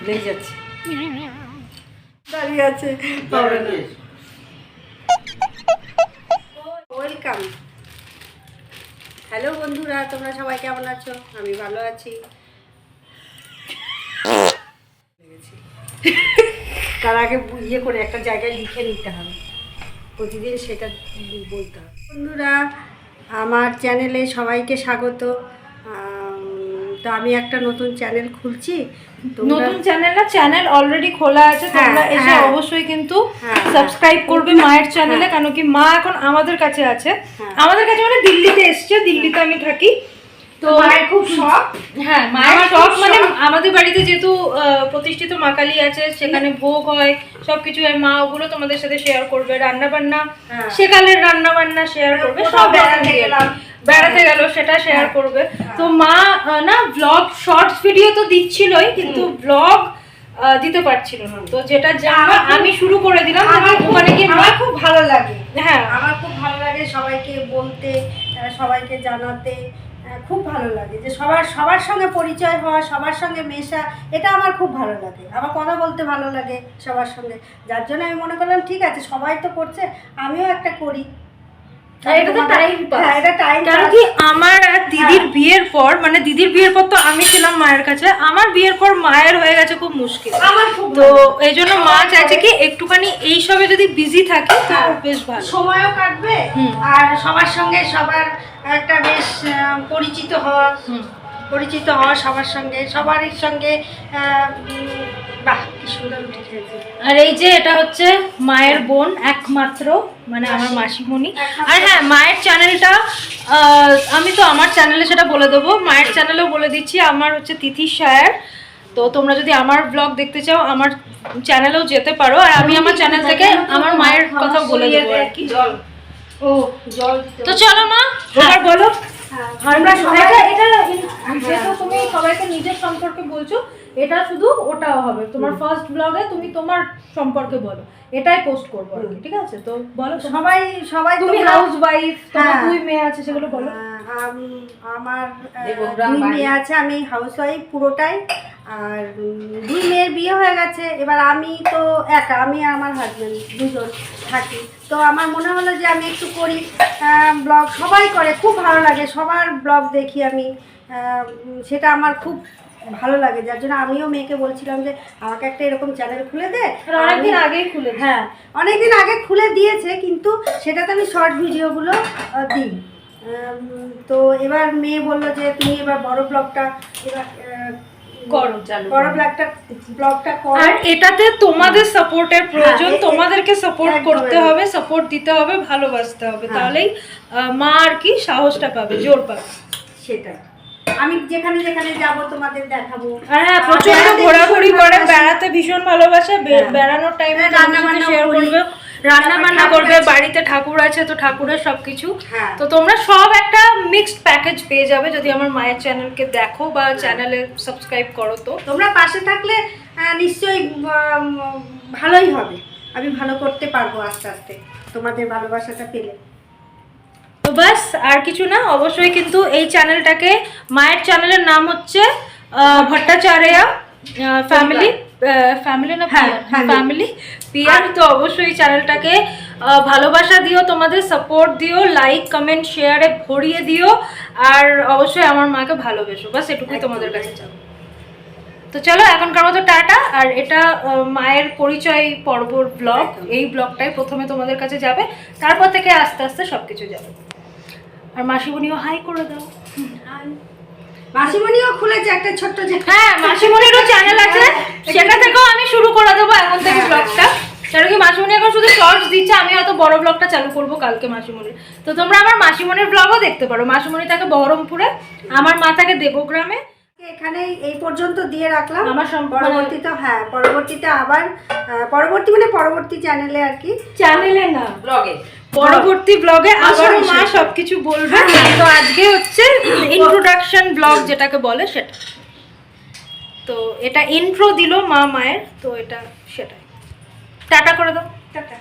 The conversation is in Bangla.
ভুলেই যাচ্ছে। দাঁড়িয়ে আছে। ওয়েলকাম হ্যালো বন্ধুরা তোমরা সবাই কেমন আছো? আমি ভালো আছি। তার আগে ইয়ে করে একটা জায়গায় লিখে নিতে হবে। প্রতিদিন সেটা বলতে হবে। বন্ধুরা আমার চ্যানেলে সবাইকে স্বাগত। তো আমি একটা নতুন চ্যানেল খুলছি নতুন চ্যানেল না চ্যানেল অলরেডি খোলা আছে হ্যাঁ, তোমরা এসে হ্যাঁ। অবশ্যই কিন্তু হ্যাঁ, সাবস্ক্রাইব করবে মায়ের চ্যানেলে কেন কি মা এখন আমাদের কাছে আছে হ্যাঁ। আমাদের কাছে মানে দিল্লিতে এসছে দিল্লিতে আমি থাকি তো মায়ের খুব শখ হ্যাঁ মায়ের খুব মানে আমাদের বাড়িতে যেহেতু প্রতিষ্ঠিত মা কালী আছে সেখানে ভোগ হয় সবকিছু হয় মা ওগুলো তোমাদের সাথে শেয়ার করবে রান্না বান্না হ্যাঁ। সেকালের রান্না বান্না শেয়ার করবে সব বেড়াতে গেলাম। বেড়াতে গেল সেটা শেয়ার করবে। তো মা না ব্লগ শর্টস ভিডিও তো দিচ্ছিলই কিন্তু ব্লগ দিতে পারছিল না। তো যেটা যা আমি শুরু করে দিলাম আমার ওখানে গিয়ে আমার খুব ভালো লাগে। হ্যাঁ। আমার খুব ভালো লাগে সবাইকে বলতে সবাইকে জানাতে। খুব ভালো লাগে যে সবার সবার সঙ্গে পরিচয় হওয়া সবার সঙ্গে মেশা এটা আমার খুব ভালো লাগে। আমার কথা বলতে ভালো লাগে সবার সঙ্গে। যার জন্য আমি মনে করলাম ঠিক আছে সবাই তো করছে আমিও একটা করি। আমার আর দিদির বিয়ের পর মানে দিদির বিয়ের পর তো আমি ছিলাম মায়ের কাছে আমার বিয়ের পর মায়ের হয়ে গেছে খুব মুশকিল। তো এই জন্য মা চাইছে কি একটুখানি এইসবে যদি বিজি থাকে তো হ্যাঁ। বেশ ভালো। সময়ও কাটবে আর সবার সঙ্গে সবার একটা বেশ পরিচিত হওয়া পরিচিত হওয়া সবার সঙ্গে সবারই সঙ্গে আর এই যে এটা হচ্ছে মায়ের বোন একমাত্র মানে আমার মাসিমণি। আর হ্যাঁ মায়ের চ্যানেলটা আমি তো আমার চ্যানেলে সেটা বলে দেবো। মায়ের চ্যানেলেও বলে দিচ্ছি আমার হচ্ছে তিথি সায়ার। তো তোমরা যদি আমার ব্লগ দেখতে চাও আমার চ্যানেলেও যেতে পারো। আর আমি আমার চ্যানেল থেকে আমার মায়ের কথা বলে দেবো আর কি। ও জল তো চলো মা এবার বলো। হ্যাঁ, আমরা সবাই- এটা এটা তুমি সবাইকে নিজের সম্পর্কে বলছো এটা শুধু ওটাও হবে। তোমার ফার্স্ট ব্লগে তুমি তোমার সম্পর্কে বলো। এটাই পোস্ট করব ঠিক আছে? তো বলো সবাই সবাই তুমি হাউস ওয়াইফ তোমার হ্যাঁ। দুই মেয়ে আছে সেগুলো বলো। আমার দুই মেয়ে আছে আমি হাউস ওয়াইফ পুরোটাই। আর দুই মেয়ের বিয়ে হয়ে গেছে এবার আমি তো একা আমি আর আমার হাজব্যান্ড দুজন থাকি। তো আমার মনে হলো যে আমি একটু করি ব্লগ সবাই করে খুব ভালো লাগে সবার ব্লগ দেখি আমি। সেটা আমার খুব ভালো লাগে যার জন্য আমিও মেয়েকে বলছিলাম যে আমাকে একটা এরকম চ্যানেল খুলে দে। অনেকদিন আগেই খুলে হ্যাঁ অনেকদিন আগে খুলে দিয়েছে কিন্তু সেটাতে আমি শর্ট ভিডিওগুলো দিই। তো এবার মেয়ে বলল যে তুমি এবার বড় ব্লগটা এবার করো, বড় ব্লগটা ব্লগটা করো। আর এটাতে তোমাদের সাপোর্টের প্রয়োজন হ্যাঁ, এ- এ- তোমাদেরকে সাপোর্ট করতে হবে সাপোর্ট দিতে হবে ভালোবাসতে হবে। হ্যাঁ। তাহলেই মা আর কি সাহসটা পাবে জোর পাবে। সেটা আমি যেখানে যেখানে যাব তোমাদের দেখাবো। হ্যাঁ প্রচণ্ড ঘোরাঘুরি করে বেড়াতে ভীষণ ভালোবাসে হ্যাঁ। বেড়ানোর টাইমে হ্যাঁ, রান্না বান্না শেয়ার করবে রান্না বান্না করবে বাড়িতে ঠাকুর আছে তো ঠাকুরের সবকিছু। হ্যাঁ। তো তোমরা সব একটা মিক্সড প্যাকেজ পেয়ে যাবে যদি আমার মায়ের চ্যানেলকে দেখো বা চ্যানেলে সাবস্ক্রাইব করো তো। তোমরা পাশে থাকলে আহ, নিশ্চয়ই ভালোই হবে। আমি ভালো করতে পারব আস্তে আস্তে তোমাদের ভালোবাসাটা পেলে। বাস আর কিছু না অবশ্যই কিন্তু এই চ্যানেলটাকে মায়ের চ্যানেলের নাম হচ্ছে ভট্টাচার্যা ফ্যামিলি ফ্যামিলি না হ্যাঁ, ফ্যামিলি? পিয়ার তো অবশ্যই চ্যানেলটাকে ভালোবাসা দিও তোমাদের সাপোর্ট দিও লাইক কমেন্ট শেয়ারে ভরিয়ে দিও আর অবশ্যই আমার মাকে ভালোবেসো। বাস এটুকুই তোমাদের কাছে চাও তো চলো এখনকার মতো টাটা আর এটা মায়ের পরিচয় পর্বর ব্লগ এই ব্লগটাই প্রথমে তোমাদের কাছে যাবে তারপর থেকে আস্তে আস্তে সবকিছু যাবে। আর মাসিমণিও হাই করে দাও। মাসিমণিও খুলেছে একটা ছোট্ট যে হ্যাঁ মাসিমণিরও চ্যানেল আছে। সেটা থেকেও আমি শুরু করে দেবো এখন থেকে হ্যাঁ। ব্লগটা কারণ কি মাসিমণি এখন শুধু শর্টস দিচ্ছে আমি হয়তো বড় ব্লগটা চালু করব কালকে মাসিমণির। তো তোমরা আমার মাসিমণির ব্লগও দেখতে পারো। মাসিমণি থাকে বহরমপুরে আমার মা থাকে দেবগ্রামে। এখানে এই পর্যন্ত দিয়ে রাখলাম। আমার পরবর্তীতে হ্যাঁ পরবর্তীতে আবার পরবর্তী মানে পরবর্তী চ্যানেলে আর কি। চ্যানেলে না। ব্লগে পরবর্তী ব্লগে হ্যাঁ, আবারও মা সবকিছু বলবে। তো আজকে হচ্ছে ইন্ট্রোডাকশন ব্লগ যেটাকে বলে সেটা। তো এটা ইন্ট্রো দিল মা মায়ের তো এটা সেটাই। টাটা করে দাও। টাটা।